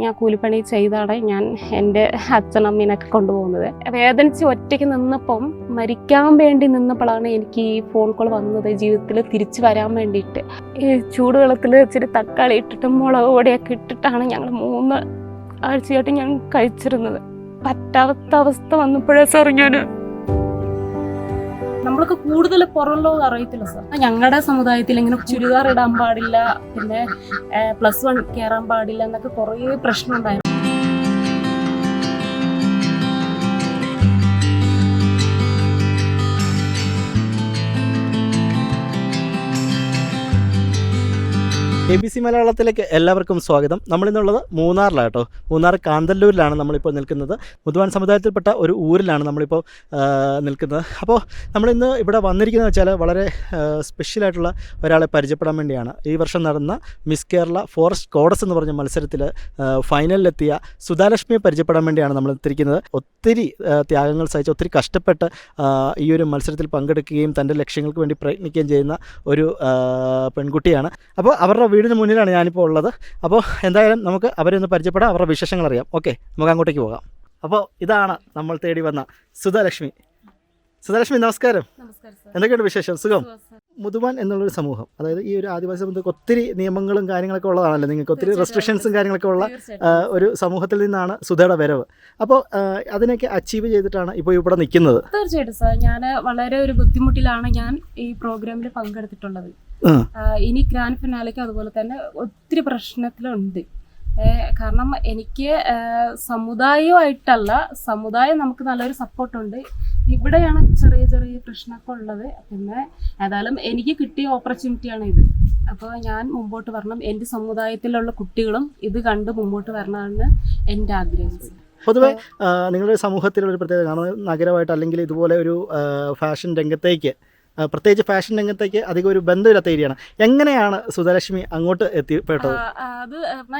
ഞാൻ കൂലിപ്പണി ചെയ്താണ് ഞാൻ എന്റെ അച്ഛനമ്മീനൊക്കെ കൊണ്ടുപോകുന്നത്. വേദനിച്ച് ഒറ്റയ്ക്ക് നിന്നപ്പം മരിക്കാൻ വേണ്ടി നിന്നപ്പോഴാണ് എനിക്ക് ഈ ഫോൺ കോൾ വന്നത് ജീവിതത്തിൽ തിരിച്ചു വരാൻ വേണ്ടിയിട്ട്. ഈ ചൂടുവെള്ളത്തിൽ ഇച്ചിരി തക്കാളി ഇട്ടിട്ടും മുളക് പൊടിയൊക്കെ ഇട്ടിട്ടാണ് ഞങ്ങൾ മൂന്ന് ആഴ്ചയായിട്ട് ഞാൻ കഴിച്ചിരുന്നത്. പറ്റാത്ത അവസ്ഥ വന്നപ്പോഴേ സാർ ഞാൻ നമ്മൾക്ക് കൂടുതൽ പുറം ലോകം അറിയത്തില്ല സർ ഞങ്ങളുടെ സമുദായത്തിൽ ഇങ്ങനെ ചുരിദാർ ഇടാൻ പാടില്ല പിന്നെ പ്ലസ് വൺ കയറാൻ പാടില്ല എന്നൊക്കെ കുറേ പ്രശ്നം ഉണ്ടായിരുന്നു എ ബി സി മലയാളത്തിലേക്ക് എല്ലാവർക്കും സ്വാഗതം. നമ്മളിന്നുള്ളത് മൂന്നാറിലാണ് കേട്ടോ മൂന്നാർ കാന്തല്ലൂരിലാണ് നമ്മളിപ്പോൾ നിൽക്കുന്നത്. മുതുവാൻ സമുദായത്തിൽപ്പെട്ട ഒരു ഊരിലാണ് നമ്മളിപ്പോൾ നിൽക്കുന്നത്. അപ്പോൾ നമ്മളിന്ന് ഇവിടെ വന്നിരിക്കുന്നത് വെച്ചാൽ വളരെ സ്പെഷ്യലായിട്ടുള്ള ഒരാളെ പരിചയപ്പെടാൻ വേണ്ടിയാണ്. ഈ വർഷം നടന്ന മിസ് കേരള ഫോറസ്റ്റ് കോഡസ് എന്ന് പറഞ്ഞ മത്സരത്തിൽ ഫൈനലിലെത്തിയ സുധാലക്ഷ്മിയെ പരിചയപ്പെടാൻ വേണ്ടിയാണ് നമ്മൾ എത്തിയിരിക്കുന്നത് ഒത്തിരി ത്യാഗങ്ങൾ സഹിച്ച് ഒത്തിരി കഷ്ടപ്പെട്ട് ഈ ഒരു മത്സരത്തിൽ പങ്കെടുക്കുകയും തന്റെ ലക്ഷ്യങ്ങൾക്ക് വേണ്ടി പ്രയത്നിക്കുകയും ചെയ്യുന്ന ഒരു പെൺകുട്ടിയാണ്. അപ്പോൾ അവരുടെ വീടിന് മുന്നിലാണ് ഞാനിപ്പോൾ ഉള്ളത്. അപ്പോൾ എന്തായാലും നമുക്ക് അവരെ ഒന്ന് പരിചയപ്പെടാം അവരുടെ വിശേഷങ്ങൾ അറിയാം. ഓക്കെ നമുക്ക് അങ്ങോട്ടേക്ക് പോകാം. അപ്പോൾ ഇതാണ് നമ്മൾ തേടി വന്ന സുധാലക്ഷ്മി. സുധാലക്ഷ്മി നമസ്കാരം. എന്തൊക്കെയുണ്ട് വിശേഷം? സുഖം? മുതുവാൻ എന്നുള്ളൊരു സമൂഹം. അതായത് ഈ ഒരു ആദിവാസി സമൂഹത്തിൽ ഒത്തിരി നിയമങ്ങളും കാര്യങ്ങളൊക്കെ ഉള്ളതാണല്ലോ നിങ്ങൾക്ക്. ഒത്തിരി റെസ്ട്രിക്ഷൻസും കാര്യങ്ങളൊക്കെ ഉള്ള ഒരു സമൂഹത്തിൽ നിന്നാണ് സുധയുടെ വരവ്. അപ്പോൾ അതിനൊക്കെ അച്ചീവ് ചെയ്തിട്ടാണ് ഇപ്പോൾ ഇവിടെ നിൽക്കുന്നത്. തീർച്ചയായിട്ടും സാർ. ഞാൻ വളരെ ഒരു ബുദ്ധിമുട്ടിലാണ് ഞാൻ ഈ പ്രോഗ്രാമിൽ പങ്കെടുത്തിട്ടുള്ളത്. ഇനി ഗ്രാൻഡ് ഫിനാലയ്ക്ക് അതുപോലെ തന്നെ ഒത്തിരി പ്രശ്നത്തിലുണ്ട്. കാരണം എനിക്ക് സമുദായമായിട്ടല്ല സമുദായം നമുക്ക് നല്ലൊരു സപ്പോർട്ടുണ്ട് ഇവിടെയാണ് ചെറിയ ചെറിയ പ്രശ്നമൊക്കെ ഉള്ളത്. പിന്നെ ഏതായാലും എനിക്ക് കിട്ടിയ ഓപ്പർച്യൂണിറ്റിയാണ് ഇത്. അപ്പോൾ ഞാൻ മുമ്പോട്ട് വരണം. എന്റെ സമുദായത്തിലുള്ള കുട്ടികളും ഇത് കണ്ട് മുമ്പോട്ട് വരണമെന്ന് എന്റെ ആഗ്രഹം. പൊതുവെ നിങ്ങളുടെ സമൂഹത്തിലുള്ള ഒരു പ്രത്യേകത നഗരമായിട്ട് അല്ലെങ്കിൽ ഇതുപോലെ ഒരു ഫാഷൻ രംഗത്തേക്ക് പ്രത്യേകിച്ച് ഫാഷൻ രംഗത്തേക്ക് അധികം ഒരു ബന്ധമില്ലാത്ത ഏരിയയാണ് എങ്ങനെയാണ് സുധലക്ഷ്മി അങ്ങോട്ട് എത്തിപ്പെട്ടത്? അത്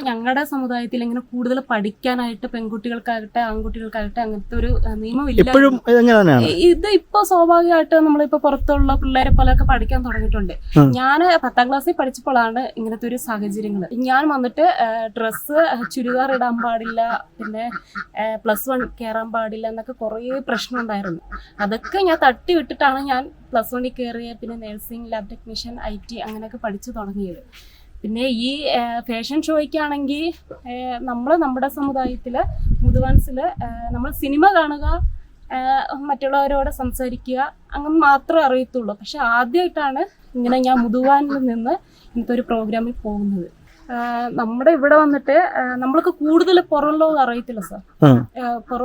ഞങ്ങളുടെ സമുദായത്തിൽ ഇങ്ങനെ കൂടുതൽ പഠിക്കാനായിട്ട് പെൺകുട്ടികൾക്കാകട്ടെ ആൺകുട്ടികൾക്കാകട്ടെ അങ്ങനത്തെ ഒരു നിയമം നിയമമില്ല. ഇപ്പോഴും ഇത് ഇപ്പൊ സ്വാഭാവികമായിട്ട് നമ്മളിപ്പോ പുറത്തുള്ള പിള്ളേരെ പോലെയൊക്കെ പഠിക്കാൻ തുടങ്ങിയിട്ടുണ്ട്. ഞാൻ പത്താം ക്ലാസ്സിൽ പഠിച്ചപ്പോഴാണ് ഇങ്ങനത്തെ ഒരു സാഹചര്യങ്ങൾ ഞാൻ വന്നിട്ട് ഡ്രസ്സ് ചുരിദാർ ഇടാൻ പാടില്ല പിന്നെ പ്ലസ് വൺ കയറാൻ പാടില്ല എന്നൊക്കെ കുറേ പ്രശ്നം ഉണ്ടായിരുന്നു അതൊക്കെ ഞാൻ തട്ടി വിട്ടിട്ടാണ് ഞാൻ പ്ലസ് വണ്ണിൽ കയറിയ പിന്നെ nursing lab technician I T അങ്ങനെയൊക്കെ പഠിച്ചു തുടങ്ങിയത്. പിന്നെ ഈ ഫാഷൻ ഷോയ്ക്കാണെങ്കിൽ നമ്മൾ നമ്മുടെ സമുദായത്തിൽ മുതുവാൻസിൽ നമ്മൾ സിനിമ കാണുക മറ്റുള്ളവരോട് സംസാരിക്കുക അങ്ങനെ മാത്രമേ അറിയത്തുള്ളൂ. പക്ഷെ ആദ്യമായിട്ടാണ് ഇങ്ങനെ ഞാൻ മുതുവാനിൽ നിന്ന് ഇങ്ങനത്തെ ഒരു പ്രോഗ്രാമിൽ പോകുന്നത്. നമ്മുടെ ഇവിടെ വന്നിട്ട് നമ്മൾക്ക് കൂടുതൽ പുറം ലോകം അറിയത്തില്ല സാർ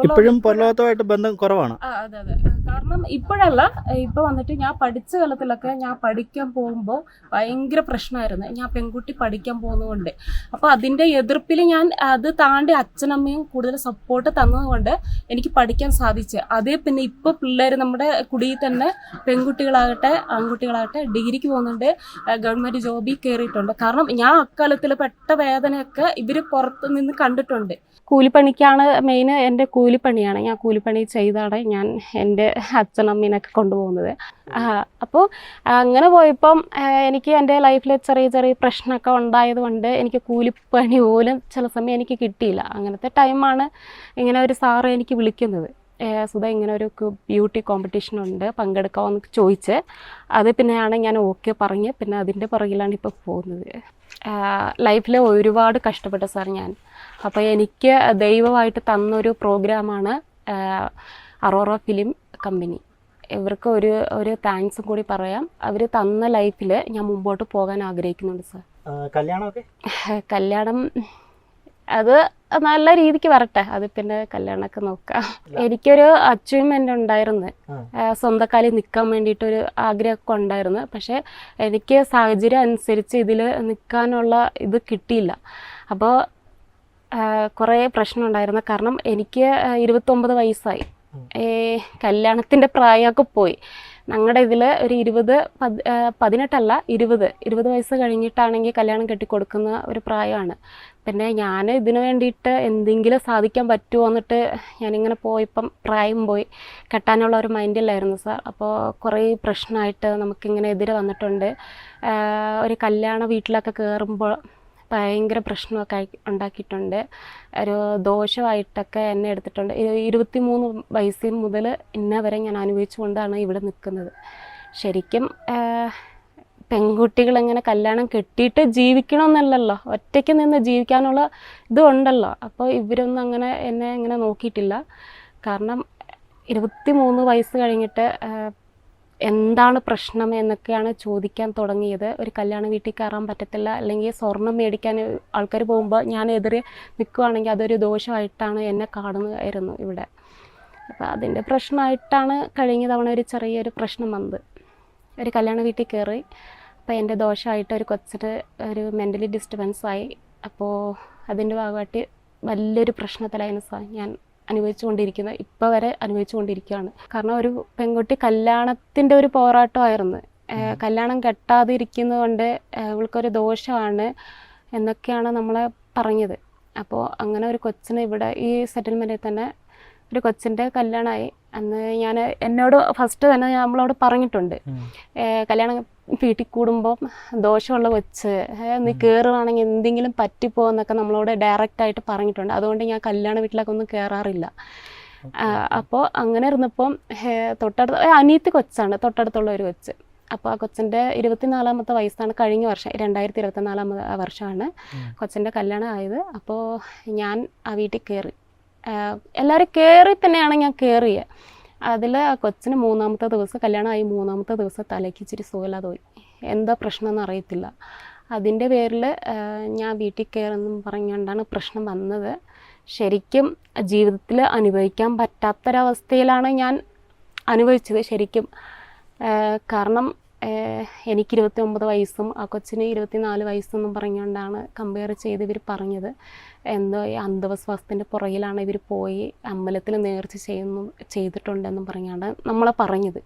ഇപ്പോഴും പൊരലോകത്തുമായിട്ട് ബന്ധം കുറവാണ്. അതെ അതെ. കാരണം ഇപ്പോഴല്ല ഇപ്പൊ വന്നിട്ട് ഞാൻ പഠിച്ച കാലത്തിലൊക്കെ ഞാൻ പഠിക്കാൻ പോകുമ്പോൾ ഭയങ്കര പ്രശ്നമായിരുന്നു ഞാൻ പെൺകുട്ടി പഠിക്കാൻ പോകുന്നതുകൊണ്ട്. അപ്പോൾ അതിന്റെ എതിർപ്പിൽ ഞാൻ അത് താണ്ടി അച്ഛനമ്മയും കൂടുതൽ സപ്പോർട്ട് തന്നതുകൊണ്ട് എനിക്ക് പഠിക്കാൻ സാധിച്ചു. അതേ പിന്നെ ഇപ്പോൾ പിള്ളേർ നമ്മുടെ കുടിയിൽ തന്നെ പെൺകുട്ടികളാകട്ടെ ആൺകുട്ടികളാകട്ടെ ഡിഗ്രിക്ക് പോകുന്നുണ്ട്. ഗവൺമെന്റ് ജോബിൽ കയറിയിട്ടുണ്ട് കാരണം ഞാൻ അക്കാലത്തിൽ പെട്ട വേദനയൊക്കെ ഇവർ പുറത്ത് നിന്ന് കണ്ടിട്ടുണ്ട്. കൂലിപ്പണിക്കാണ് മെയിൻ എന്റെ കൂലിപ്പണിയാണ്. ഞാൻ കൂലിപ്പണി ചെയ്താണ് ഞാൻ എന്റെ അച്ഛനമ്മീനൊക്കെ കൊണ്ടുപോകുന്നത്. അപ്പോൾ അങ്ങനെ പോയപ്പം എനിക്ക് എന്റെ ലൈഫിൽ ചെറിയ ചെറിയ പ്രശ്നമൊക്കെ ഉണ്ടായത് കൊണ്ട് എനിക്ക് കൂലിപ്പണി പോലും ചില സമയം എനിക്ക് കിട്ടിയില്ല. അങ്ങനത്തെ ടൈമാണ് ഇങ്ങനെ ഒരു സാറ് എനിക്ക് വിളിക്കുന്നത്. സുധ ഇങ്ങനെ ഒരു ബ്യൂട്ടി കോമ്പറ്റീഷൻ ഉണ്ട്. പങ്കെടുക്കാമെന്ന് ചോദിച്ച് അത് പിന്നെയാണ് ഞാൻ ഓക്കെ പറഞ്ഞ്. പിന്നെ അതിന്റെ പുറകിലാണ് ഇപ്പോൾ പോകുന്നത്. ലൈഫിൽ ഒരുപാട് കഷ്ടപ്പെട്ട സാർ ഞാൻ. അപ്പോൾ എനിക്ക് ദൈവമായിട്ട് തന്നൊരു പ്രോഗ്രാമാണ് അറോറ ഫിലിം കമ്പനി ഇവർക്ക് ഒരു ഒരു താങ്ക്സും കൂടി പറയാം. അവർ തന്ന ലൈഫിൽ ഞാൻ മുമ്പോട്ട് പോകാൻ ആഗ്രഹിക്കുന്നുണ്ട് സാർ കല്യാണമൊക്കെ? കല്യാണം അത് നല്ല രീതിക്ക് വരട്ടെ. അത് പിന്നെ കല്യാണമൊക്കെ നോക്കാം. എനിക്കൊരു അച്ചീവ്മെന്റ് ഉണ്ടായിരുന്നു. ആ. നിൽക്കാൻ സ്വന്തം കാലിൽ നിൽക്കാൻ വേണ്ടിയിട്ടൊരു ആഗ്രഹമൊക്കെ ഉണ്ടായിരുന്നു. പക്ഷേ എനിക്ക് സാഹചര്യം അനുസരിച്ച് ഇതിൽ നിൽക്കാനുള്ള ഇത് കിട്ടിയില്ല. അപ്പോൾ കുറേ പ്രശ്നം ഉണ്ടായിരുന്നു. കാരണം എനിക്ക് ഇരുപത്തൊമ്പത് വയസ്സായി. കല്യാണത്തിന്റെ പ്രായമൊക്കെ പോയി. ഞങ്ങളുടെ ഇതിൽ ഒരു ഇരുപത് പതിനെട്ടല്ല ഇരുപത്. ഇരുപത് വയസ്സ് കഴിഞ്ഞിട്ടാണെങ്കിൽ കല്യാണം കെട്ടിക്കൊടുക്കുന്ന ഒരു പ്രായമാണ് പിന്നെ ഞാൻ ഇതിനു വേണ്ടിയിട്ട് എന്തെങ്കിലും സാധിക്കാൻ പറ്റുമോ എന്നിട്ട് ഞാനിങ്ങനെ പോയപ്പം പ്രായം പോയി. കെട്ടാനുള്ള ഒരു മൈൻഡിലായിരുന്നു സാർ. അപ്പോൾ കുറേ പ്രശ്നമായിട്ട് നമുക്കിങ്ങനെ എതിരെ വന്നിട്ടുണ്ട്. ഒരു കല്യാണ വീട്ടിലൊക്കെ കയറുമ്പോൾ ഭയങ്കര പ്രശ്നമൊക്കെ ഉണ്ടാക്കിയിട്ടുണ്ട്. ഒരു ദോഷമായിട്ടൊക്കെ എന്നെ എടുത്തിട്ടുണ്ട്. ഇരു- ഇരുപത്തി മൂന്ന് വയസ്സിൽ മുതൽ ഇന്ന വരെ ഞാൻ അനുഭവിച്ചുകൊണ്ടാണ് ഇവിടെ നിൽക്കുന്നത്. ശരിക്കും പെൺകുട്ടികളെങ്ങനെ കല്യാണം കെട്ടിയിട്ട് ജീവിക്കണമെന്നല്ലല്ലോ. ഒറ്റയ്ക്ക് നിന്ന് ജീവിക്കാനുള്ള ഇതുണ്ടല്ലോ അപ്പോൾ ഇവരൊന്നും അങ്ങനെ എന്നെ ഇങ്ങനെ നോക്കിയിട്ടില്ല. കാരണം ഇരുപത്തി മൂന്ന് വയസ്സ് കഴിഞ്ഞിട്ട് എന്താണ് പ്രശ്നം എന്നൊക്കെയാണ് ചോദിക്കാൻ തുടങ്ങിയത്. ഒരു കല്യാണ വീട്ടിൽ കയറാൻ പറ്റത്തില്ല അല്ലെങ്കിൽ സ്വർണം മേടിക്കാൻ ആൾക്കാർ പോകുമ്പോൾ ഞാൻ എതിരെ നിൽക്കുവാണെങ്കിൽ അതൊരു ദോഷമായിട്ടാണ് എന്നെ കാണുന്നതായിരുന്നു ഇവിടെ. അപ്പോൾ അതിന്റെ പ്രശ്നമായിട്ടാണ് കഴിഞ്ഞ തവണ ഒരു ചെറിയൊരു പ്രശ്നം വന്നത്. ഒരു കല്യാണ വീട്ടിൽ കയറി അപ്പോൾ എന്റെ ദോഷമായിട്ട് ഒരു കൊച്ചിന് ഒരു മെന്റലി ഡിസ്റ്റർബൻസ് ആയി. അപ്പോൾ അതിന്റെ ഭാഗമായിട്ട് വലിയൊരു പ്രശ്നത്തിലായിരുന്നു സാർ ഞാൻ അനുഭവിച്ചുകൊണ്ടിരിക്കുന്നത് ഇപ്പോൾ വരെ അനുഭവിച്ചുകൊണ്ടിരിക്കുകയാണ്. കാരണം ഒരു പെൺകുട്ടി കല്യാണത്തിന്റെ ഒരു പോരാട്ടമായിരുന്നു. കല്യാണം കെട്ടാതിരിക്കുന്നത് കൊണ്ട് ഏഹ് ഇവൾക്കൊരു ദോഷമാണ് എന്നൊക്കെയാണ് നമ്മളെ പറഞ്ഞത്. അപ്പോൾ അങ്ങനെ ഒരു കൊച്ചിന് ഇവിടെ ഈ സെറ്റിൽമെന്റിൽ തന്നെ ഒരു കൊച്ചിന്റെ കല്യാണമായി അന്ന് ഞാൻ എന്നോട് ഫസ്റ്റ് തന്നെ ഞാൻ നമ്മളോട് പറഞ്ഞിട്ടുണ്ട്. കല്യാണം വീട്ടിൽ കൂടുമ്പോൾ ദോഷമുള്ള കൊച്ച് നീ കയറുവാണെങ്കിൽ എന്തെങ്കിലും പറ്റിപ്പോന്നൊക്കെ നമ്മളോട് ഡയറക്റ്റ് ആയിട്ട് പറഞ്ഞിട്ടുണ്ട്. അതുകൊണ്ട് ഞാൻ കല്യാണ വീട്ടിലൊക്കെ ഒന്നും കയറാറില്ല അപ്പോൾ അങ്ങനെ ഇരുന്നപ്പം തൊട്ടടുത്ത് അനിയത്തി കൊച്ചാണ് തൊട്ടടുത്തുള്ള ഒരു കൊച്ച്. അപ്പോൾ ആ കൊച്ചിന്റെ ഇരുപത്തിനാലാമത്തെ വയസ്സാണ് കഴിഞ്ഞ വർഷം രണ്ടായിരത്തി ഇരുപത്തിനാലാമത്തെ വർഷമാണ് കൊച്ചിന്റെ കല്യാണം ആയത്. അപ്പോൾ ഞാൻ ആ വീട്ടിൽ കയറി എല്ലാവരും കയറി തന്നെയാണ് ഞാൻ കയറിയത് അതിൽ കൊച്ചിന് മൂന്നാമത്തെ ദിവസം കല്യാണമായി മൂന്നാമത്തെ ദിവസം തലയ്ക്ക് ഇച്ചിരി സുഖമില്ലാതെ പോയി. എന്താ പ്രശ്നമെന്ന് അറിയത്തില്ല. അതിന്റെ പേരിൽ ഞാൻ വീട്ടിൽ കയറുമെന്നും പറഞ്ഞുകൊണ്ടാണ് പ്രശ്നം വന്നത്. ശരിക്കും ജീവിതത്തിൽ അനുഭവിക്കാൻ പറ്റാത്തൊരവസ്ഥയിലാണ് ഞാൻ അനുഭവിച്ചത് ശരിക്കും. കാരണം എനിക്ക് ഇരുപത്തി ഒമ്പത് വയസ്സും ആ കൊച്ചിന് ഇരുപത്തിനാല് വയസ്സെന്നും പറഞ്ഞുകൊണ്ടാണ് കമ്പയർ ചെയ്ത് ഇവർ പറഞ്ഞത്. എന്തോ ഈ അന്ധവിശ്വാസത്തിന്റെ പുറകിലാണ് ഇവർ പോയി അമ്പലത്തിൽ നേർച്ച ചെയ്യുന്നു ചെയ്തിട്ടുണ്ടെന്നും പറഞ്ഞാണ് നമ്മളെ പറഞ്ഞത്.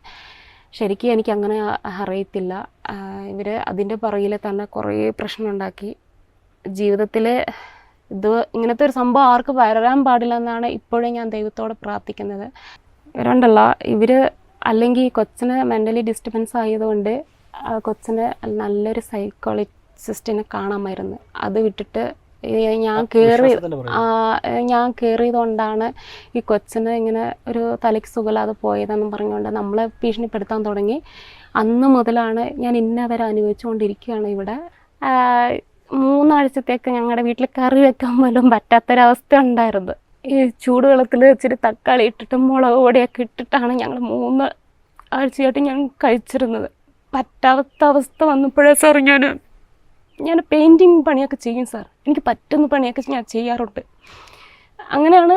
ശരിക്കും എനിക്ക് അങ്ങനെ അറിയത്തില്ല ഇവർ അതിന്റെ പുറകിൽ തന്നെ കുറേ പ്രശ്നമുണ്ടാക്കി. ജീവിതത്തിൽ ഇത് ഇങ്ങനത്തെ ഒരു സംഭവം ആർക്ക് വരാൻ പാടില്ല എന്നാണ് ഇപ്പോഴും ഞാൻ ദൈവത്തോട് പ്രാർത്ഥിക്കുന്നത്. ഇവരുണ്ടല്ല ഇവർ അല്ലെങ്കിൽ ഈ കൊച്ചിന് മെന്റലി ഡിസ്റ്റർബൻസ് ആയതുകൊണ്ട് കൊച്ചിന് നല്ലൊരു സൈക്കോളജിസ്റ്റിനെ കാണാമായിരുന്നു. അത് വിട്ടിട്ട് ഞാൻ കയറി ഞാൻ കയറിയതുകൊണ്ടാണ് ഈ കൊച്ചിന് ഇങ്ങനെ ഒരു തലയ്ക്ക് സുഖമില്ലാതെ പോയതെന്നും പറഞ്ഞുകൊണ്ട് നമ്മളെ ഭീഷണിപ്പെടുത്താൻ തുടങ്ങി. അന്ന് മുതലാണ് ഞാൻ ഇന്ന വരെ അനുഭവിച്ചുകൊണ്ടിരിക്കുകയാണ് ഇവിടെ. മൂന്നാഴ്ചത്തേക്ക് ഞങ്ങളുടെ വീട്ടിൽ കറി വെക്കാൻ പോലും പറ്റാത്തൊരവസ്ഥ ഉണ്ടായിരുന്നു. ഈ ചൂടുവെള്ളത്തിൽ ഇച്ചിരി തക്കാളി ഇട്ടിട്ടും മുളക് പൊടിയൊക്കെ ഇട്ടിട്ടാണ് ഞങ്ങൾ മൂന്ന് ആഴ്ചയായിട്ട് ഞാൻ കഴിച്ചിരുന്നത്. പറ്റാത്ത അവസ്ഥ വന്നപ്പോഴേ സാർ ഞാൻ ഞാൻ പെയിന്റിങ് പണിയൊക്കെ ചെയ്യും സാർ എനിക്ക് പറ്റുന്ന പണിയൊക്കെ ഞാൻ ചെയ്യാറുണ്ട്. അങ്ങനെയാണ്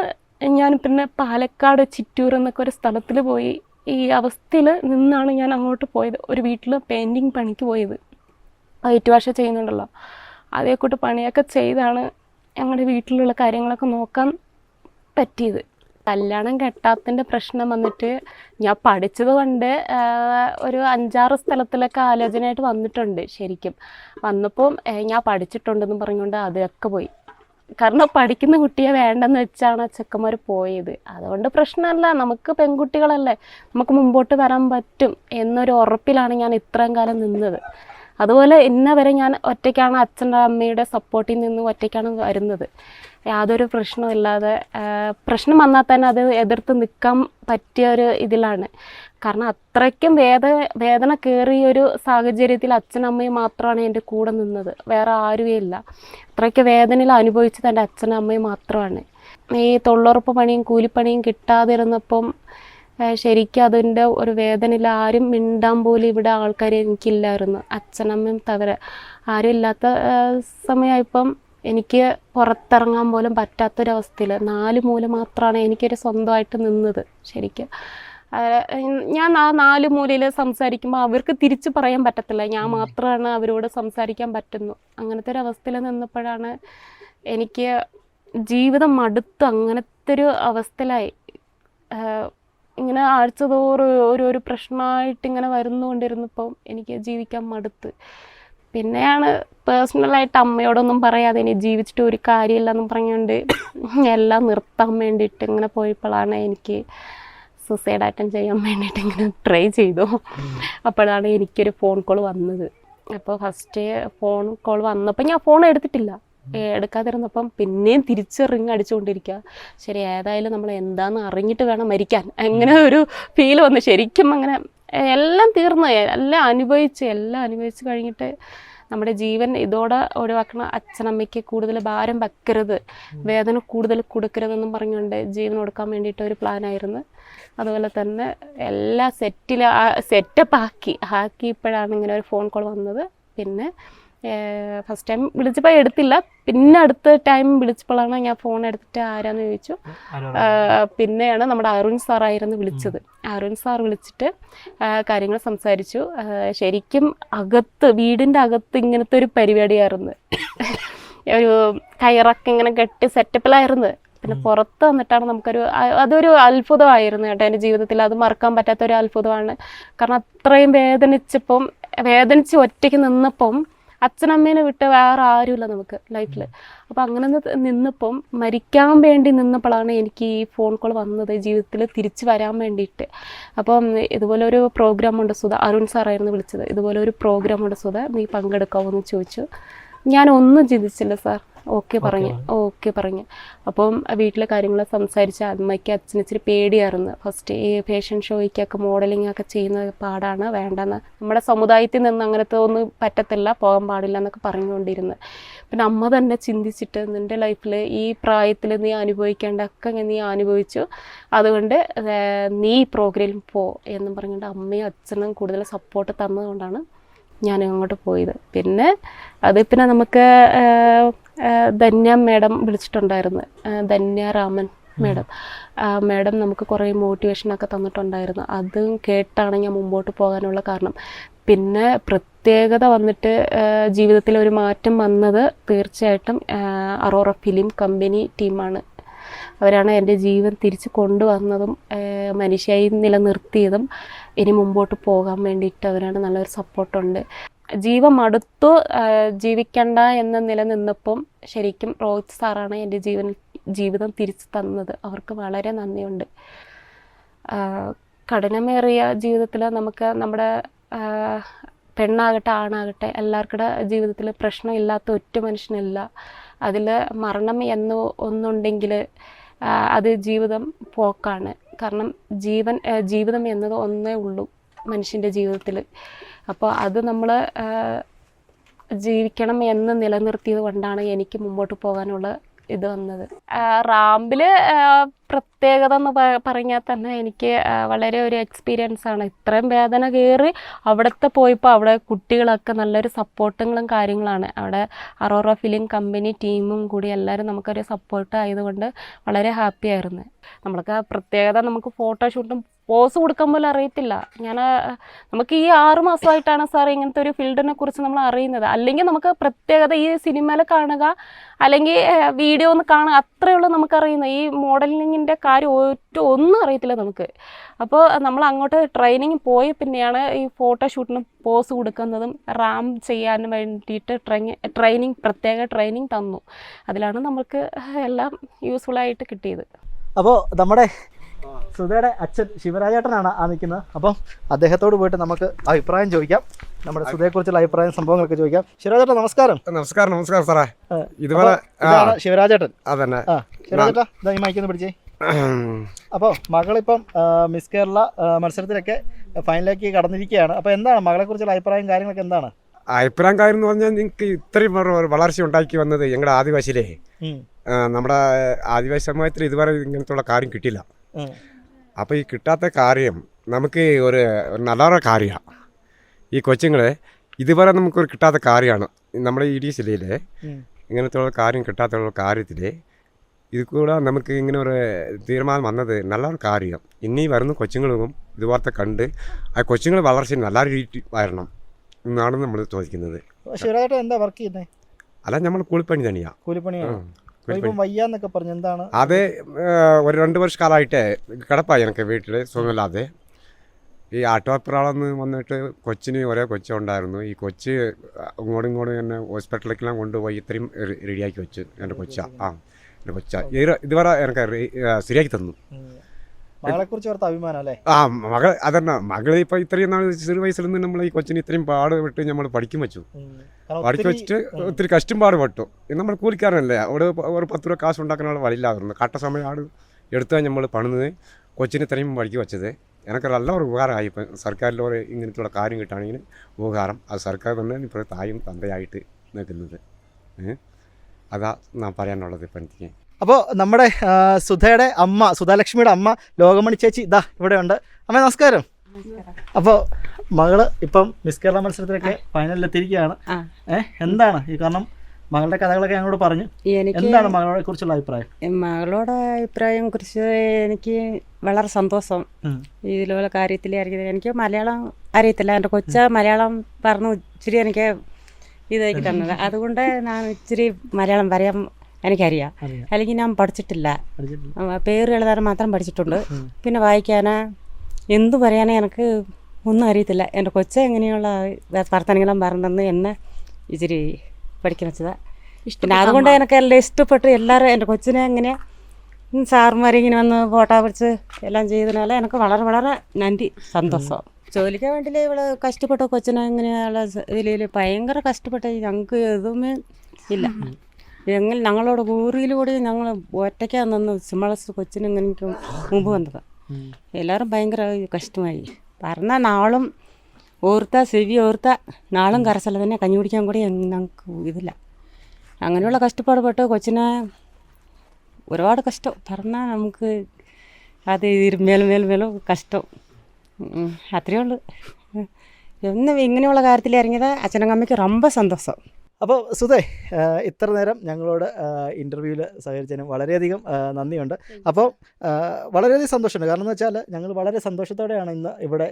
ഞാൻ പിന്നെ പാലക്കാട് ചിറ്റൂർ എന്നൊക്കെ ഒരു സ്ഥലത്തിൽ പോയി ഈ അവസ്ഥയിൽ നിന്നാണ് ഞാൻ അങ്ങോട്ട് പോയത്. ഒരു വീട്ടിൽ പെയിന്റിങ് പണിക്ക് പോയത്. വൈറ്റ് വാഷ് ചെയ്യുന്നുണ്ടല്ലോ. അതേക്കൂട്ട് പണിയൊക്കെ ചെയ്താണ് ഞങ്ങളുടെ വീട്ടിലുള്ള കാര്യങ്ങളൊക്കെ നോക്കാൻ പറ്റിയത്. കല്യാണം കെട്ടാത്തതിന്റെ പ്രശ്നം വന്നിട്ട് ഞാൻ പഠിച്ചത് കൊണ്ട് ഒരു അഞ്ചാറ് സ്ഥലത്തിലൊക്കെ ആലോചനയായിട്ട് വന്നിട്ടുണ്ട് ശരിക്കും. വന്നപ്പോൾ ഞാൻ പഠിച്ചിട്ടുണ്ടെന്ന് പറഞ്ഞുകൊണ്ട് അതൊക്കെ പോയി. കാരണം പഠിക്കുന്ന കുട്ടിയെ വേണ്ടെന്ന് വെച്ചാണ് ചെക്കന്മാർ പോയത്. അതുകൊണ്ട് പ്രശ്നമല്ല നമുക്ക് പെൺകുട്ടികളല്ലേ നമുക്ക് മുമ്പോട്ട് വരാൻ പറ്റും എന്നൊരു ഉറപ്പിലാണ് ഞാൻ ഇത്രയും കാലം നിന്നത്. അതുപോലെ ഇന്നവരെ ഞാൻ ഒറ്റയ്ക്കാണ് അച്ഛന്റെ അമ്മയുടെ സപ്പോർട്ടിൽ നിന്ന് ഒറ്റയ്ക്കാണ് വരുന്നത്. യാതൊരു പ്രശ്നമില്ലാതെ പ്രശ്നം വന്നാൽ തന്നെ അത് എതിർത്ത് നിൽക്കാൻ പറ്റിയ ഒരു ഇതിലാണ്. കാരണം അത്രയ്ക്കും വേദ വേദന കയറിയ ഒരു സാഹചര്യത്തിൽ അച്ഛനമ്മയും മാത്രമാണ് എന്റെ കൂടെ നിന്നത്. വേറെ ആരുമേ ഇല്ല. അത്രയ്ക്ക് വേദനയിൽ അനുഭവിച്ചത് എന്റെ അച്ഛനും അമ്മയും മാത്രമാണ്. ഈ തൊള്ളുറപ്പ് പണിയും കൂലിപ്പണിയും കിട്ടാതിരുന്നപ്പം ശരിക്കും അതിന്റെ ഒരു വേദനയിൽ ആരും മിണ്ടാൻ പോലും ഇവിടെ ആൾക്കാർ എനിക്കില്ലായിരുന്നു. അച്ഛനമ്മയും തവര ആരും ഇല്ലാത്ത സമയമായപ്പം എനിക്ക് പുറത്തിറങ്ങാൻ പോലും പറ്റാത്തൊരവസ്ഥയിൽ നാല് മൂല മാത്രമാണ് എനിക്കൊരു സ്വന്തമായിട്ട് നിന്നത് ശരിക്കും. ഞാൻ ആ നാല് മൂലയിൽ സംസാരിക്കുമ്പോൾ അവർക്ക് തിരിച്ചു പറയാൻ പറ്റത്തില്ല. ഞാൻ മാത്രമാണ് അവരോട് സംസാരിക്കാൻ പറ്റുന്നു. അങ്ങനത്തെ ഒരു അവസ്ഥയിൽ നിന്നപ്പോഴാണ് എനിക്ക് ജീവിതം മടുത്ത് അങ്ങനത്തെ ഒരു അവസ്ഥയിലായി ഇങ്ങനെ ആഴ്ച തോറും ഓരോരോ പ്രശ്നമായിട്ട് ഇങ്ങനെ വരുന്നുകൊണ്ടിരുന്നപ്പം എനിക്ക് ജീവിക്കാൻ മടുത്ത്. പിന്നെയാണ് പേഴ്സണലായിട്ട് അമ്മയോടൊന്നും പറയാതെ ഇനി ജീവിച്ചിട്ട് ഒരു കാര്യമില്ലെന്നും പറഞ്ഞുകൊണ്ട് എല്ലാം നിർത്താൻ വേണ്ടിയിട്ട് ഇങ്ങനെ പോയപ്പോഴാണ് എനിക്ക് സൂസൈഡ് അറ്റൻഡ് ചെയ്യാൻ വേണ്ടിയിട്ട് ഇങ്ങനെ ട്രൈ ചെയ്തു. അപ്പോഴാണ് എനിക്കൊരു ഫോൺ കോൾ വന്നത്. അപ്പോൾ ഫസ്റ്റ് ഫോൺ കോൾ വന്നപ്പോൾ ഞാൻ ഫോൺ എടുത്തിട്ടില്ല. എടുക്കാതിരുന്നപ്പം പിന്നെയും തിരിച്ച് റിങ് അടിച്ചുകൊണ്ടിരിക്കുക. ശരി ഏതായാലും നമ്മൾ എന്താണെന്ന് അറിഞ്ഞിട്ട് വേണം മരിക്കാൻ. അങ്ങനെ ഒരു ഫീൽ വന്നു. ശരിക്കും അങ്ങനെ എല്ലാം തീർന്നു എല്ലാം അനുഭവിച്ച് എല്ലാം അനുഭവിച്ച് കഴിഞ്ഞിട്ട് നമ്മുടെ ജീവൻ ഇതോടെ ഒഴിവാക്കണം അച്ഛനമ്മയ്ക്ക് കൂടുതൽ ഭാരം വെക്കരുത്. വേദന കൂടുതൽ കൊടുക്കരുതെന്നും പറഞ്ഞുകൊണ്ട് ജീവൻ കൊടുക്കാൻ വേണ്ടിയിട്ട് ഒരു പ്ലാനായിരുന്നു അതുപോലെ തന്നെ എല്ലാ സെറ്റിൽ സെറ്റപ്പ് ആക്കി ആക്കിയപ്പോഴാണ് ഇങ്ങനെ ഒരു ഫോൺ കോൾ വന്നത്. പിന്നെ ഫസ്റ്റ് ടൈം വിളിച്ചപ്പോൾ എടുത്തില്ല. പിന്നെ അടുത്ത ടൈം വിളിച്ചപ്പോഴാണ് ഞാൻ ഫോൺ എടുത്തിട്ട് ആരാന്ന് ചോദിച്ചു. പിന്നെയാണ് നമ്മുടെ അരുൺ സാറായിരുന്നു വിളിച്ചത്. അരുൺ സാർ വിളിച്ചിട്ട് കാര്യങ്ങൾ സംസാരിച്ചു. ശരിക്കും അകത്ത് വീടിന്റെ അകത്ത് ഇങ്ങനത്തെ ഒരു പരിപാടിയായിരുന്നു. ഒരു കയറൊക്കെ ഇങ്ങനെ കെട്ടി സെറ്റപ്പിലായിരുന്നു. പിന്നെ പുറത്ത് വന്നിട്ടാണ് നമുക്കൊരു അതൊരു അത്ഭുതമായിരുന്നു കേട്ടോ എന്റെ ജീവിതത്തിൽ. അത് മറക്കാൻ പറ്റാത്ത ഒരു അത്ഭുതമാണ്. കാരണം അത്രയും വേദനിച്ചപ്പം വേദനിച്ച് ഒറ്റയ്ക്ക് നിന്നപ്പം അച്ഛനമ്മേനെ വിട്ട് വേറെ ആരുമില്ല നമുക്ക് ലൈഫിൽ അപ്പോൾ അങ്ങനെ നിന്നപ്പം മരിക്കാൻ വേണ്ടി നിന്നപ്പോഴാണ് എനിക്ക് ഈ ഫോൺ കോൾ വന്നത് ജീവിതത്തിൽ തിരിച്ചു വരാൻ വേണ്ടിയിട്ട്. അപ്പം ഇതുപോലെ ഒരു പ്രോഗ്രാം ഉണ്ട് സുധ അരുൺ സാറായിരുന്നു വിളിച്ചത്. ഇതുപോലെ ഒരു പ്രോഗ്രാം ഉണ്ട് സുധ നീ പങ്കെടുക്കാമോ എന്ന് ചോദിച്ചു. ഞാൻ ഒന്നും ചിന്തിച്ചില്ല സാർ ഓക്കെ പറഞ്ഞു. ഓക്കെ പറഞ്ഞു. അപ്പം വീട്ടിലെ കാര്യങ്ങൾ സംസാരിച്ച് അമ്മയ്ക്ക് അച്ഛന് ഇച്ചിരി പേടിയായിരുന്നു. ഫസ്റ്റ് ഈ ഫാഷൻ ഷോയ്ക്കൊക്കെ മോഡലിംഗ് ഒക്കെ ചെയ്യുന്ന പാടാണ് വേണ്ടെന്ന്. നമ്മുടെ സമുദായത്തിൽ നിന്ന് അങ്ങനത്തെ ഒന്നും പറ്റത്തില്ല പോകാൻ പാടില്ല എന്നൊക്കെ പറഞ്ഞുകൊണ്ടിരുന്നു പിന്നെ അമ്മ തന്നെ ചിന്തിച്ചിട്ട് നിന്റെ ലൈഫിൽ ഈ പ്രായത്തിൽ നീ അനുഭവിക്കേണ്ട അനുഭവിക്കേണ്ടതൊക്കെ നീ അനുഭവിച്ചു. അതുകൊണ്ട് നീ പ്രോഗ്രാമിൽ പോ എന്ന് പറഞ്ഞുകൊണ്ട് അമ്മയും അച്ഛനും കൂടുതൽ സപ്പോർട്ട് തന്നതുകൊണ്ടാണ് ഞാൻ അങ്ങോട്ട് പോയത്. പിന്നെ അത് പിന്നെ നമുക്ക് ധന്യ മേഡം വിളിച്ചിട്ടുണ്ടായിരുന്നു. ധന്യ രാമൻ മേഡം. മാഡം നമുക്ക് കുറേ മോട്ടിവേഷനൊക്കെ തന്നിട്ടുണ്ടായിരുന്നു. അതും കേട്ടാണ് ഞാൻ മുമ്പോട്ട് പോകാനുള്ള കാരണം. പിന്നെ പ്രത്യേകത വന്നിട്ട് ജീവിതത്തിൽ ഒരു മാറ്റം വന്നത് തീർച്ചയായിട്ടും അറോറ ഫിലിം കമ്പനി ടീമാണ് അവരാണ് എന്റെ ജീവൻ തിരിച്ച് കൊണ്ടുവന്നതും മനുഷ്യയായി നിലനിർത്തിയതും ഇനി മുമ്പോട്ട് പോകാൻ വേണ്ടിയിട്ട് അവരാണ് നല്ലൊരു സപ്പോർട്ടുണ്ട് ജീവൻ മടുത്തു ജീവിക്കണ്ട എന്ന നില നിന്നപ്പം ശരിക്കും റോഹിത് സാറാണ് എന്റെ ജീവൻ ജീവിതം തിരിച്ചു തന്നത്. അവർക്ക് വളരെ നന്ദിയുണ്ട്. കഠിനമേറിയ ജീവിതത്തിൽ നമുക്ക് നമ്മുടെ പെണ്ണാകട്ടെ ആണാകട്ടെ എല്ലാവർക്കുടെ ജീവിതത്തിൽ പ്രശ്നമില്ലാത്ത ഒറ്റ മനുഷ്യനില്ല. അതിൽ മരണം എന്ന് ഒന്നുണ്ടെങ്കിൽ അത് ജീവിതം പോക്കാണ്. കാരണം ജീവൻ ജീവിതം എന്നത് ഒന്നേ ഉള്ളൂ മനുഷ്യന്റെ ജീവിതത്തിൽ അപ്പോൾ അത് നമ്മൾ ജീവിക്കണം എന്ന് നിലനിർത്തിയത് കൊണ്ടാണ് എനിക്ക് മുമ്പോട്ട് പോകാനുള്ള ഇത് വന്നത്. റാമ്പിൽ പ്രത്യേകത എന്ന് പറഞ്ഞാൽ തന്നെ എനിക്ക് വളരെ ഒരു എക്സ്പീരിയൻസ് ആണ്. ഇത്രയും വേദന കയറി അവിടുത്തെ പോയപ്പോൾ അവിടെ കുട്ടികളൊക്കെ നല്ലൊരു സപ്പോർട്ടുകളും കാര്യങ്ങളാണ്. അവിടെ അറോറ ഫിലിം കമ്പനി ടീമും കൂടി എല്ലാവരും നമുക്കൊരു സപ്പോർട്ട് ആയതുകൊണ്ട് വളരെ ഹാപ്പി ആയിരുന്നു. നമ്മൾക്ക് പ്രത്യേകത നമുക്ക് ഫോട്ടോഷൂട്ടും പോസ് കൊടുക്കാൻ പോലും അറിയത്തില്ല. ഞാൻ നമുക്ക് ഈ ആറ് മാസമായിട്ടാണ് സാർ ഇങ്ങനത്തെ ഒരു ഫീൽഡിനെ കുറിച്ച് നമ്മൾ അറിയുന്നത്. അല്ലെങ്കിൽ നമുക്ക് പ്രത്യേകത ഈ സിനിമയിൽ കാണുക അല്ലെങ്കിൽ വീഡിയോ ഒന്ന് കാണുക അത്രയുള്ള നമുക്കറിയുന്നത് ഈ മോഡലിങ്ങിന്റെ കാര്യം ഒറ്റ ഒന്നും അറിയത്തില്ല നമുക്ക്. അപ്പോൾ നമ്മൾ അങ്ങോട്ട് ട്രെയിനിങ് പോയ പിന്നെയാണ് ഈ ഫോട്ടോഷൂട്ടിന് പോസ് കൊടുക്കുന്നതും റാം ചെയ്യാനും വേണ്ടിയിട്ട് ട്രെയിനിങ് ട്രെയിനിങ് പ്രത്യേക ട്രെയിനിങ് തന്നു. അതിലാണ് നമുക്ക് എല്ലാം യൂസ്ഫുള്ളായിട്ട് കിട്ടിയത്. അപ്പോൾ നമ്മുടെ സുധയുടെ അച്ഛൻ ശിവരാജേട്ടനാണ് ആ നിൽക്കുന്നത്. അപ്പം അദ്ദേഹത്തോട് പോയിട്ട് നമുക്ക് അഭിപ്രായം ചോദിക്കാം. നമ്മുടെ സുധയെക്കുറിച്ചുള്ള അഭിപ്രായം സംഭവങ്ങളൊക്കെ ചോദിക്കാം. ശിവരാജേട്ടൻ നമസ്കാരം. നമസ്കാരം നമസ്കാരം സാറേ. ഇതുപോലെ ശിവരാജേട്ടൻ. അതന്നെ. ശിവരാജേട്ടാ ഇതായി ഈ മൈക്കൊന്ന് പിടിച്ചേ. അപ്പോൾ മകളിപ്പം മിസ് കേരള മത്സരത്തിലൊക്കെ ഫൈനലിലേക്ക് കടന്നിരിക്കുകയാണ്. അപ്പോൾ എന്താണ് മകളെക്കുറിച്ചുള്ള അഭിപ്രായം കാര്യങ്ങളൊക്കെ എന്താണ്? അഭിപ്രായം കാര്യം എന്ന് പറഞ്ഞാൽ നിങ്ങൾക്ക് ഇത്രയും വളർച്ച ഉണ്ടാക്കി വന്നത് ഞങ്ങളുടെ ആദിവാസിയിലെ. നമ്മുടെ ആദിവാസി സമൂഹത്തിൽ ഇതുവരെ ഇങ്ങനത്തുള്ള കാര്യം കിട്ടില്ല അപ്പൊ അപ്പോൾ ഈ കിട്ടാത്ത കാര്യം നമുക്ക് ഒരു നല്ലൊരു കാര്യമാണ് ഈ കൊച്ചുങ്ങളെ ഇതുവരെ നമുക്കൊരു കിട്ടാത്ത കാര്യമാണ് നമ്മുടെ ഇടുക്കി ജില്ലയിലെ. ഇങ്ങനത്തെ കാര്യം കിട്ടാത്ത കാര്യത്തിൽ ഇത് കൂടെ നമുക്ക് ഇങ്ങനെ ഒരു തീരുമാനം വന്നത് നല്ലൊരു കാര്യം. ഇനി വരുന്ന കൊച്ചുങ്ങളും ഇതുപോലത്തെ കണ്ട് ആ കൊച്ചുങ്ങൾ വളർച്ച നല്ല രീതിയിൽ വരണം എന്നാണ് നമ്മൾ ചോദിക്കുന്നത്. ശരിയായിട്ട് എന്താ വർക്ക് ചെയ്യുന്നത് അല്ല നമ്മൾ കൂലിപ്പണി തന്നെയാണ് കൂലിപ്പണിയാണ് അപ്പോൾ ഇപ്പം വയ്യാന്നൊക്കെ പറഞ്ഞു എന്താണ്? അത് ഒരു രണ്ട് വർഷ കാലമായിട്ട് കിടപ്പായി എനിക്ക് വീട്ടിൽ സുഖമില്ലാതെ. ഈ ആട്ടോപ്രാളെന്ന് വന്നിട്ട് കൊച്ചിന് ഒരേ കൊച്ചുണ്ടായിരുന്നു. ഈ കൊച്ച് ഇങ്ങോട്ടും ഇങ്ങോട്ടും എന്നെ ഹോസ്പിറ്റലിലേക്കെല്ലാം കൊണ്ടുപോയി ഇത്രയും റെഡിയാക്കി വെച്ചു എന്റെ കൊച്ചാ. ആ. കൊച്ച. ഇത് ഇതുവരെ എനിക്ക് ശരിയാക്കി തന്നു. മകളെ കുറിച്ച് ഓർത്ത അഭിമാനം അല്ലേ? ആ മകൾ അതന്നെ. മകൾ ഇപ്പൊ ഇത്രയും നാൾ ചെറു വയസ്സിൽ നിന്ന് നമ്മൾ ഈ കൊച്ചിന് ഇത്രയും പാട് വിട്ട് നമ്മൾ പഠിക്കും വെച്ചു. പഠിക്കും വെച്ചിട്ട്. ഒത്തിരി കഷ്ടം പെട്ടു ഇത് നമ്മൾ കൂലിക്കാരനല്ലേ. അവിടെ ഒരു പത്ത് രൂപ കാശ് ഉണ്ടാക്കാനുള്ള വഴിയില്ലാതിരുന്നു കട്ട സമയം ആട് എടുത്താൽ നമ്മൾ പണിത് കൊച്ചിന് ഇത്രയും പഠിക്കും വെച്ചത്. എനിക്ക് നല്ല ഒരു ഉപകാരമായി. ഇപ്പം സർക്കാരിൽ ഒരു ഇങ്ങനത്തെ കാര്യം കിട്ടുകയാണെങ്കിൽ ഉപകാരം. അത് സർക്കാർ തന്നെ ഇപ്പോൾ തായും തന്തയായിട്ട് നിൽക്കുന്നത്. ഏ? അതാ ഞാൻ പറയാനുള്ളത് ഇപ്പം എനിക്ക് അപ്പോൾ നമ്മുടെ സുധയുടെ അമ്മ സുധാലക്ഷ്മിയുടെ അമ്മ ലോകമണി ചേച്ചി ഇതാ ഇവിടെ ഉണ്ട് അമ്മ നമസ്കാരം. അപ്പോൾ മകൾ ഇപ്പം മിസ് കേരള മത്സരത്തിലൊക്കെ ഫൈനലിൽ എത്തിയിരിക്കുകയാണ് ഏഹ് എന്താണ് ഈ കാരണം മകളുടെ കഥകളൊക്കെ ഞങ്ങളോട് പറഞ്ഞു? എന്താണ് മകളെ കുറിച്ചുള്ള അഭിപ്രായം? മകളോട് അഭിപ്രായം കുറിച്ച് എനിക്ക് വളരെ സന്തോഷം. ഇതിലുള്ള കാര്യത്തിൽ അറിയത് എനിക്ക് മലയാളം അറിയത്തില്ല. എന്റെ കൊച്ച മലയാളം പറഞ്ഞു ഇച്ചിരി എനിക്ക് ഇതാക്കി തന്നത്. അതുകൊണ്ട് ഞാൻ ഇച്ചിരി മലയാളം പറയാൻ എനിക്കറിയാം. അറിയാം. അല്ലെങ്കിൽ ഞാൻ പഠിച്ചിട്ടില്ല. പേര് എഴുതാൻ മാത്രം പഠിച്ചിട്ടുണ്ട്. പിന്നെ വായിക്കാന് എന്തു പറയാനേ എനിക്ക് ഒന്നും അറിയത്തില്ല. എന്റെ കൊച്ച എങ്ങനെയുള്ള വർത്തനങ്ങളും പറഞ്ഞെന്ന് എന്നെ ഇച്ചിരി പഠിക്കാൻ വെച്ചതാ. പിന്നെ അതുകൊണ്ട് എനിക്ക് എല്ലാം ഇഷ്ടപ്പെട്ടു. എല്ലാവരും എന്റെ കൊച്ചിനെ എങ്ങനെ സാറുമാരിങ്ങനെ വന്ന് ഫോട്ടോ പിടിച്ച് എല്ലാം ചെയ്തതിനാൽ എനിക്ക് വളരെ വളരെ നന്ദി സന്തോഷം. ജോലിക്ക് വേണ്ടി ഇവൾ കഷ്ടപ്പെട്ട കൊച്ചിനെ ഇങ്ങനെയുള്ള ഇതിൽ ഭയങ്കര കഷ്ടപ്പെട്ട ഞങ്ങൾക്ക് ഇതൊന്നും ഇല്ല. ഞങ്ങൾ ഞങ്ങളോട് ഊറിയിലൂടെ ഞങ്ങൾ ഒറ്റയ്ക്കാ നിന്ന് സിമളസ് കൊച്ചിന് ഇങ്ങനെ മുമ്പ് വന്നത്. എല്ലാവരും ഭയങ്കര കഷ്ടമായി. പറഞ്ഞാൽ നാളും ഓർത്ത സെവി ഓർത്ത നാളും കരസല തന്നെ കഞ്ഞി കുടിക്കാൻ കൂടി ഞങ്ങൾക്ക് ഇതില്ല. അങ്ങനെയുള്ള കഷ്ടപ്പാട് പെട്ട് കൊച്ചിനെ ഒരുപാട് കഷ്ടം. പറഞ്ഞാൽ നമുക്ക് അത് മേലും മേലും മേലും കഷ്ടം. അത്രയേ ഉള്ളൂ എന്ന് ഇങ്ങനെയുള്ള കാര്യത്തിൽ ഇറങ്ങിയത് അച്ഛനും അമ്മയ്ക്ക് ரொம்ப സന്തോഷം അപ്പോൾ സുധേ ഇത്ര നേരം ഞങ്ങളോട് ഇന്റർവ്യൂവിൽ സഹകരിച്ചതിനും വളരെയധികം നന്ദിയുണ്ട്. അപ്പോൾ വളരെയധികം സന്തോഷമുണ്ട്. കാരണം എന്ന് വെച്ചാൽ ഞങ്ങൾ വളരെ സന്തോഷത്തോടെയാണ് ഇന്ന് ഇവിടെ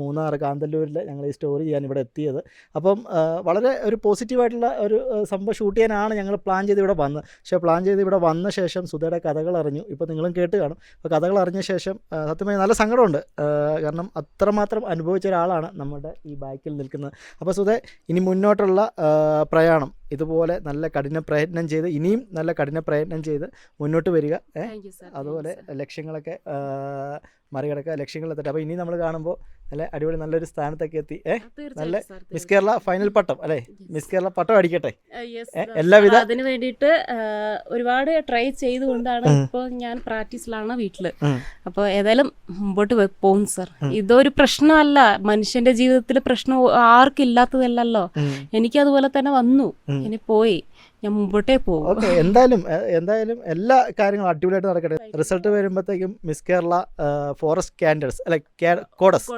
മൂന്നാർ കാന്തല്ലൂരിൽ ഞങ്ങൾ ഈ സ്റ്റോറി ചെയ്യാൻ ഇവിടെ എത്തിയത്. അപ്പം വളരെ ഒരു പോസിറ്റീവായിട്ടുള്ള ഒരു സംഭവം ഷൂട്ട് ചെയ്യാനാണ് ഞങ്ങൾ പ്ലാൻ ചെയ്ത് ഇവിടെ വന്നത്. പക്ഷേ പ്ലാൻ ചെയ്ത് ഇവിടെ വന്ന ശേഷം സുധയുടെ കഥകൾ അറിഞ്ഞു. ഇപ്പോൾ നിങ്ങളും കേട്ട് കാണും. അപ്പോൾ കഥകൾ അറിഞ്ഞ ശേഷം സത്യമായി നല്ല സങ്കടമുണ്ട്. കാരണം അത്രമാത്രം അനുഭവിച്ച ഒരാളാണ് നമ്മുടെ ഈ ബാക്കിൽ നിൽക്കുന്നത്. അപ്പോൾ സുധേ ഇനി മുന്നോട്ടുള്ള പ്രയാണം. ഇതുപോലെ നല്ല കഠിന പ്രയത്നം ചെയ്ത് ഇനിയും നല്ല കഠിന പ്രയത്നം ചെയ്ത് മുന്നോട്ട് വരിക. അതുപോലെ. ലക്ഷ്യങ്ങളൊക്കെ മറികടക്കുക ലക്ഷ്യങ്ങളെത്തട്ടെ അപ്പോൾ ഇനി നമ്മൾ കാണുമ്പോൾ നല്ല അടിപൊളി നല്ലൊരു സ്ഥാനത്തൊക്കെ എത്തി. ഏ? നല്ല മിസ് കേരള ഫൈനൽ പട്ടം അല്ലേ? മിസ് കേരള പട്ടം അടിക്കട്ടെ. എല്ലാവിധ അതിന് വേണ്ടിയിട്ട് ഒരുപാട് ട്രൈ ചെയ്തുകൊണ്ടാണ് ഇപ്പൊ ഇപ്പോൾ ഞാൻ പ്രാക്ടീസിലാണ് വീട്ടിൽ. അപ്പൊ അപ്പോൾ ഏതായാലും മുമ്പോട്ട് പോകും സർ ഇതൊരു പ്രശ്നമല്ല. മനുഷ്യന്റെ ജീവിതത്തിൽ പ്രശ്നം ആർക്കില്ലാത്തതല്ലല്ലോ. എനിക്ക് അതുപോലെ തന്നെ വന്നു. ഇനി പോയി. ഞാൻ മുമ്പോട്ടേ പോകും. ഓക്കെ എന്തായാലും എ, എന്തായാലും എല്ലാ കാര്യങ്ങളും അടിപൊളിയായിട്ട് നടക്കട്ടെ. റിസൾട്ട് വരുമ്പോഴത്തേക്കും മിസ് കേരള ഫോറസ്റ്റ് കാൻഡേഴ്സ് അല്ലെ കോഡസ്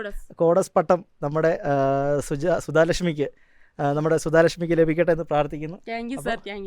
കോഡസ്. പട്ടം നമ്മുടെ ആ, സുജ സുധാലക്ഷ്മിക്ക് ആ, നമ്മുടെ സുധാലക്ഷ്മിക്ക് ലഭിക്കട്ടെ എന്ന് പ്രാർത്ഥിക്കുന്നു. Thank you sir thank you